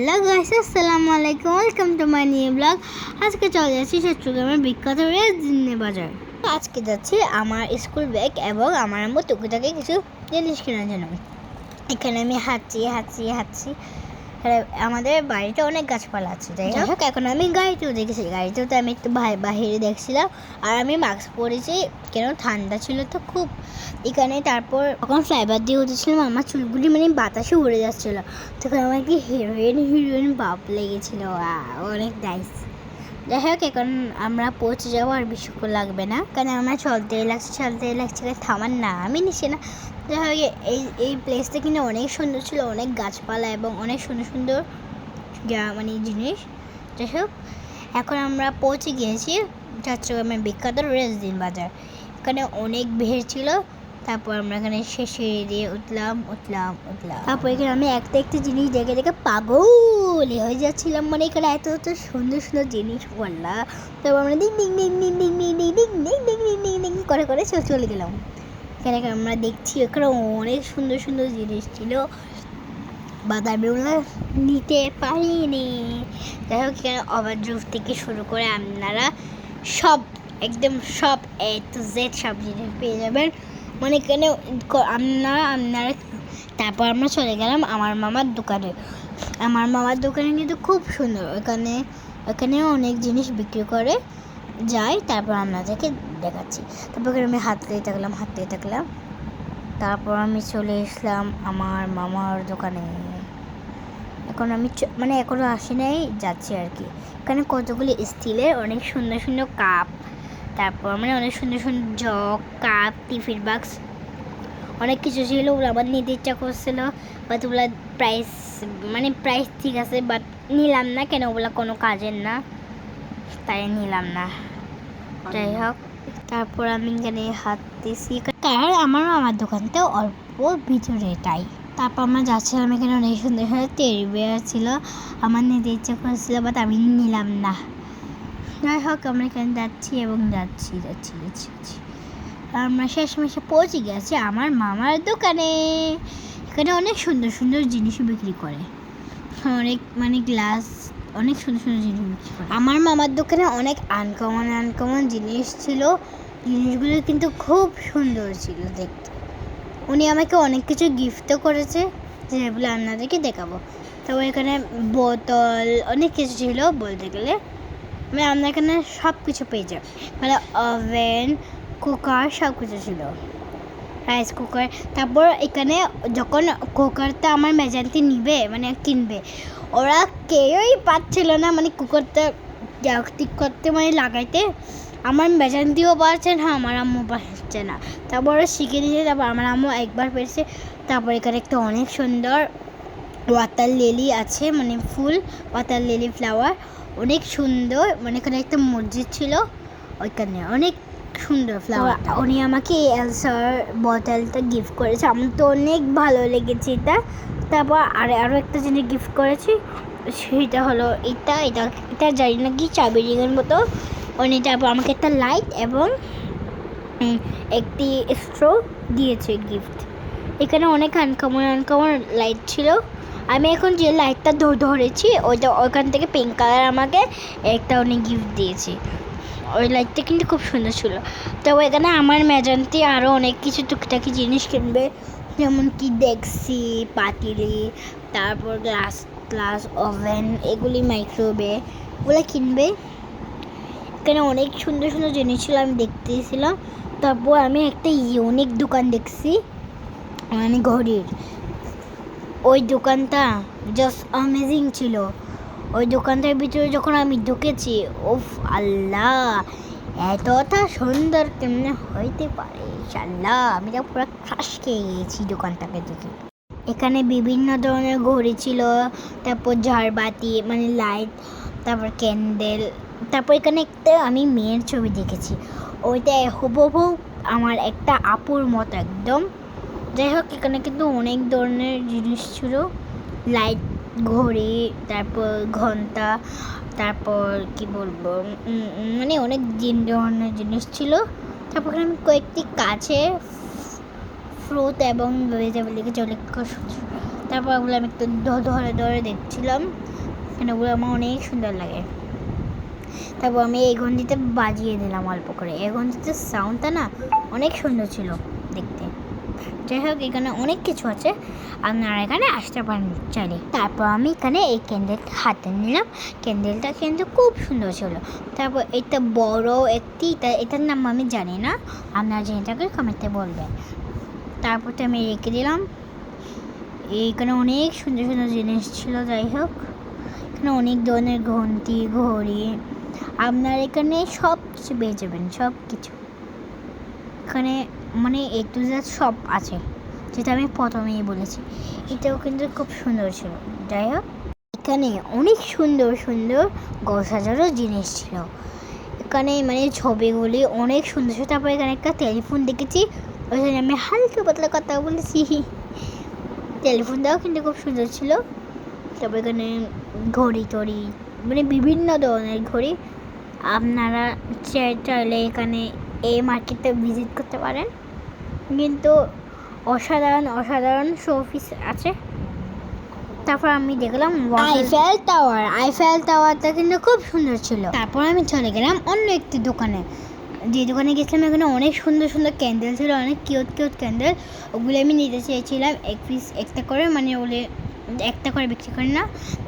Hello guys আসসালামু আলাইকুম। Welcome to my new blog আজকে চলে যাচ্ছি চট্টগ্রামের বিখ্যাত রেজিনে বাজার। আজকে যাচ্ছি আমার স্কুল ব্যাগ এবং আমার আম্মু টুকিটাকে কিছু জিনিস কেনার জন্য। এখানে আমি হাঁটছি হাঁটছি হাঁটছি আর আমাদের বাড়িতে অনেক গাছপালা আছে যাই হোক এখন আমি গাড়িতেও দেখেছি গাড়িতেও তো আমি একটু বাহি- বাহিরে দেখছিলাম। আর আমি মাস্ক পরেছি কেন? ঠান্ডা ছিল তো খুব। এখানে তারপর যখন ফ্লাইবার দিয়ে উঠেছিলাম আমার চুলগুলি মানে বাতাসে উড়ে যাচ্ছিল। তখন আমার কি হিরোইন হিরোইন বাপ লেগেছিল অনেক নাইস যাই হোক এখন আমরা পৌঁছে যাব আর বেশিক্ষণ লাগবে না। কারণ আমরা চলতেই লাগছে চলতেই লাগছে থামার নামই নিচ্ছে না। যাই হোক এই এই প্লেসটা কিন্তু অনেক সুন্দর ছিল অনেক গাছপালা এবং অনেক সুন্দর সুন্দর যা মানে জিনিস যাই হোক এখন আমরা পৌঁছে গিয়েছি চট্টগ্রামের বিখ্যাত রেসদিন বাজার এখানে অনেক ভিড় ছিল তারপর আমরা এখানে শেষে দিয়ে উঠলাম উঠলাম উঠলাম তারপর এখানে আমি একটা একটা জিনিস দেখে দেখে পাগল হয়ে যাচ্ছিলাম মানে এখানে এত এত সুন্দর সুন্দর জিনিস বললাম তারপর আমরা দিন ডিং ডিং ডিং ডিং ডিং ডিং ডিং ডিং ডিং ডিং করে করে চলে গেলাম এখানে আমরা দেখছি এখানে অনেক সুন্দর সুন্দর জিনিস ছিল। বাদামিগুলো নিতে পারিনি। যাই হোক, এখানে ওভারড্রাইভ থেকে শুরু করে আপনারা সব, একদম সব এ টু জেড সব জিনিস পেয়ে যাবেন। মানে এখানে আপনারা আপনারা, তারপর আমরা চলে গেলাম আমার মামার দোকানে। আমার মামার দোকানে কিন্তু খুব সুন্দর। ওখানে ওখানে অনেক জিনিস বিক্রি করে। যাই, তারপর আপনাদেরকে দেখাচ্ছি। তারপর আমি হাঁটতে থাকলাম হাত হাঁটতে থাকলাম তারপর আমি চলে এসলাম আমার মামার দোকানে। এখন আমি মানে এখনও আসি নাই, যাচ্ছি আর কি। এখানে কতগুলি স্টিলের অনেক সুন্দর সুন্দর কাপ। তারপর মানে অনেক সুন্দর সুন্দর জগ, কাপ, টিফিন বাক্স। অনেক কিছু ছিল, ওগুলো আমার নিতে ইচ্ছা করছিল বাট ওগুলো প্রাইস মানে প্রাইস ঠিক আছে বাট নিলাম না কেন? ওগুলো কোনো কাজের না। তাই নিলাম না। যাই হোক তারপর আমি এখানে হাঁটতেছি কারণ আমার আমার দোকানটা অল্প ভিতরে তাই। তারপর আমরা যাচ্ছিলাম এখানে অনেক সুন্দর সুন্দর টেরি বেয়ার ছিল। আমার নিতে ইচ্ছে করেছিল বাট আমি নিলাম না। যাই হোক আমরা এখানে যাচ্ছি এবং যাচ্ছি যাচ্ছি যাচ্ছি যাচ্ছি। আর আমরা শেষমেশে পৌঁছে গেছি আমার মামার দোকানে। এখানে অনেক সুন্দর সুন্দর জিনিস বিক্রি করে। অনেক মানে গ্লাস অনেক সুন্দর সুন্দর জিনিস বিক্রি করে। আমার মামার দোকানে অনেক আনকমন আনকমন জিনিস ছিল। জিনিসগুলো কিন্তু খুব সুন্দর ছিল দেখতে। উনি আমাকে অনেক কিছু গিফটও করেছে যেগুলো আপনাদেরকে দেখাবো। তারপর এখানে বোতল, অনেক কিছু ছিল বলতে গেলে। মানে আপনার এখানে সব কিছু পেয়ে যাবে। মানে ওভেন কুকার সব কিছু ছিল। রাইস কুকার তারপর এখানে যখন কুকারটা আমার মেজান্তি নিবে মানে কিনবে ওরা কেউই পাচ্ছিল না মানে কুকারটা ঠিক করতে মানে লাগাইতে। আমার মেজান্তিও পারছে না, আমার আম্মু পারছে না। তারপর ওরা শিখে নিয়েছে তারপর আমার আম্মু একবার পেরেছে তারপর এখানে একটা অনেক সুন্দর ওয়াটার লিলি আছে মানে ফুল ওয়াটার লিলি ফ্লাওয়ার অনেক সুন্দর মানে এখানে একটা মসজিদ ছিল, ওইখানে অনেক সুন্দর ফ্লাওয়ারটা উনি আমাকে এলসার বোতলটা গিফট করেছে, আমার তো অনেক ভালো লেগেছে এটা। তারপর আর আরও একটা জিনিস গিফট করেছি সেটা হলো এটা এটা এটা জানি না কি চাবি রিংয়ের মতো। উনি তারপর আমাকে একটা লাইট এবং একটি স্ট্রো দিয়েছে গিফট এখানে অনেক আনকমন আনকমন লাইট ছিল। আমি এখন যে লাইটটা ধরেছি, ওইটা ওইখান থেকে পিঙ্ক কালার আমাকে একটা উনি গিফট দিয়েছে। ওই লাইটটা কিন্তু খুব সুন্দর ছিল। তো এখানে আমার মেজান্তি আরও অনেক কিছু টুকিটাকি জিনিস কিনবে। যেমন কি ডেক্সি পাতিলি তারপর গ্লাস গ্লাস ওভেন এগুলি মাইক্রোওয়েভে ওগুলো কিনবে। এখানে অনেক সুন্দর সুন্দর জিনিস ছিল, আমি দেখতেছিলাম। তারপর আমি একটা ইউনিক দোকান দেখছি মানে ঘড়ির। ওই দোকানটা জাস্ট অ্যামেজিং ছিল। ওই দোকানটার ভিতরে যখন আমি ঢুকেছি ওফ আল্লাহ! এতটা সুন্দর কেমনে হইতে পারে? আল্লাহ আমি তো পুরো ক্রাশ খেয়ে গিয়েছি দোকানটাকে দেখে। এখানে বিভিন্ন ধরনের ঘড়ি ছিল, তারপর ঝাড়বাতি মানে লাইট তারপর ক্যান্ডেল তারপর এখানে একটা আমি মেয়ের ছবি দেখেছি। ওইটা হুবহু আমার একটা আপুর মতো একদম। যাই হোক, এখানে কিন্তু অনেক ধরনের জিনিস ছিল। লাইট ঘড়ি, তারপর ঘণ্টা তারপর কি বলব? মানে অনেক জিন ধরনের জিনিস ছিল। তারপর আমি কয়েকটি কাছে ফ্রুট এবং ভেজিটেবল লিখে চলে তারপর ওগুলো আমি একটু ধরে ধরে দেখছিলাম। কেন ওগুলো আমার অনেক সুন্দর লাগে। তারপর আমি এই ঘন্টিতে বাজিয়ে দিলাম অল্প করে। এই ঘন্টিতে সাউন্ডটা না অনেক সুন্দর ছিল দেখতে। যাই হোক, এখানে অনেক কিছু আছে। আপনারা এখানে আসতে পারেন চাইলে। তারপর আমি এখানে এই ক্যান্ডেলটা হাতে নিলাম। ক্যান্ডেলটা কিন্তু খুব সুন্দর ছিল। তারপর এটা বড় একটি এটার নাম আমি জানি না। আপনারা জেনে থাকলে কমেন্টে বলবেন। তারপর তো আমি রেখে দিলাম। এইখানে অনেক সুন্দর সুন্দর জিনিস ছিল, যাই হোক। এখানে অনেক ধরনের ঘন্টি, ঘড়ি। আপনার এখানে সব কিছু পেয়ে যাবেন সব কিছু এখানে মানে এ টু জেড সব আছে, যেটা আমি প্রথমেই বলেছি। এটাও কিন্তু খুব সুন্দর ছিল। যাই হোক, এখানে অনেক সুন্দর সুন্দর ঘর সাজারও জিনিস ছিল। এখানে মানে ছবিগুলি অনেক সুন্দর ছিল। তারপর এখানে একটা টেলিফোন দেখেছি, ওইখানে আমি হালকা পাতলা কথা বলেছি। টেলিফোনটাও কিন্তু খুব সুন্দর ছিল। তারপর এখানে ঘড়ি টড়ি মানে বিভিন্ন ধরনের ঘড়ি। আপনারা চাই- চাইলে এখানে এই মার্কেটে ভিজিট করতে পারেন। কিন্তু অসাধারণ অসাধারণ শো পিস আছে। তারপর আমি দেখলাম আইফেল টাওয়ার আইফেল টাওয়ারটা কিন্তু খুব সুন্দর ছিল। তারপর আমি চলে গেলাম অন্য একটি দোকানে। যে দোকানে গেছিলাম, এখানে অনেক সুন্দর সুন্দর ক্যান্ডেল ছিল, অনেক কিউট কিউট ক্যান্ডেল ওগুলো আমি নিতে চেয়েছিলাম এক পিস একটা করে মানে ওগুলো একটা করে বিক্রি করি না।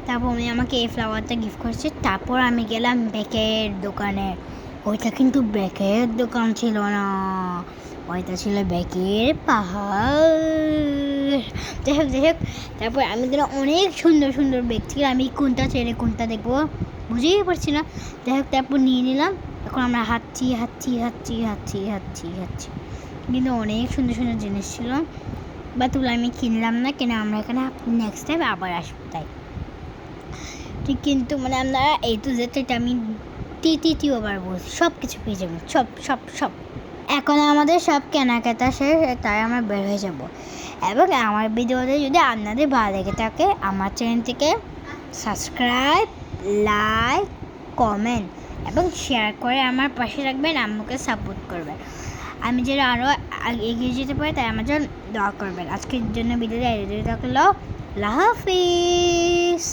তারপর উনি আমাকে এই ফ্লাওয়ারটা গিফট করেছে। তারপর আমি গেলাম বেকের দোকানে। ওইটা কিন্তু বেকের দোকান ছিল না। ওইটা ছিল বেকের পাহাড়। যাই হোক যাই হোক, তারপর আমি গেলাম অনেক সুন্দর সুন্দর ছিল। আমি কোনটা ছেড়ে কোনটা দেখব বুঝেই পারছি না। যাই হোক, তারপর নিয়ে নিলাম। এখন আমরা হাঁটছি হাঁটছি হাঁটছি হাঁটছি হাঁটছি হাঁটছি। কিন্তু অনেক সুন্দর সুন্দর জিনিস ছিল। বা তুলে আমি কিনলাম না, কেন আমরা এখানে নেক্সট টাইম আবার আসব, তাই। ঠিক কিন্তু মানে আমরা এই জেড এটা আমি তি তৃতীয়বার বলছি সব কিছু পেয়ে যাব, সব সব সব। এখন আমাদের সব কেনাকাটা শেষ, তাই আমরা বের হয়ে যাব। এবং আমার ভিডিওতে যদি আপনাদের ভালো লেগে থাকে, আমার চ্যানেলটিকে সাবস্ক্রাইব, লাইক, কমেন্ট এবং শেয়ার করে আমার পাশে রাখবেন, আমাকে সাপোর্ট করবেন। আমি যেন আরও এগিয়ে যেতে পারি, তাই আমার জন্য দোয়া করবেন। আজকের জন্য ভিডিওটা এডিট থাকল। লাহাফিজ